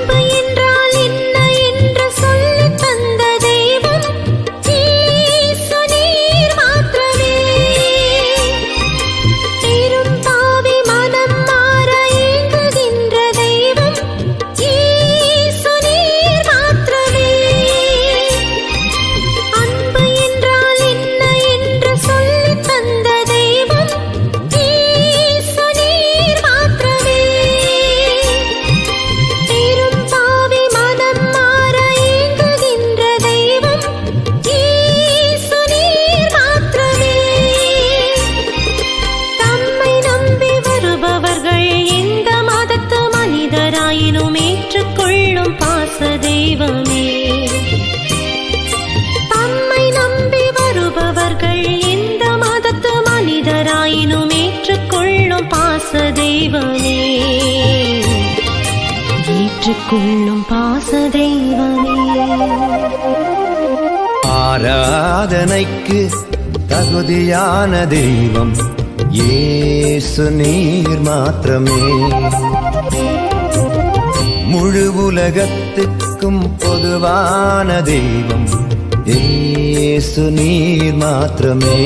அன்பு என்றால் ஏற்றுக்கொள்ளும் பாச தெய்வமே. தம்மை நம்பி வருபவர்கள் எந்த மதத்து மனிதராயினும் ஏற்றுக்கொள்ளும் பாச தெய்வமே. ஏற்றுக்கொள்ளும் பாச தெய்வமே. ஆராதனைக்கு தகுதியான தெய்வம். ஏசு நீர் மாத்திரமே. உலகத்துக்கும் பொதுவான தெய்வம் ஏசு நீர் மாத்திரமே.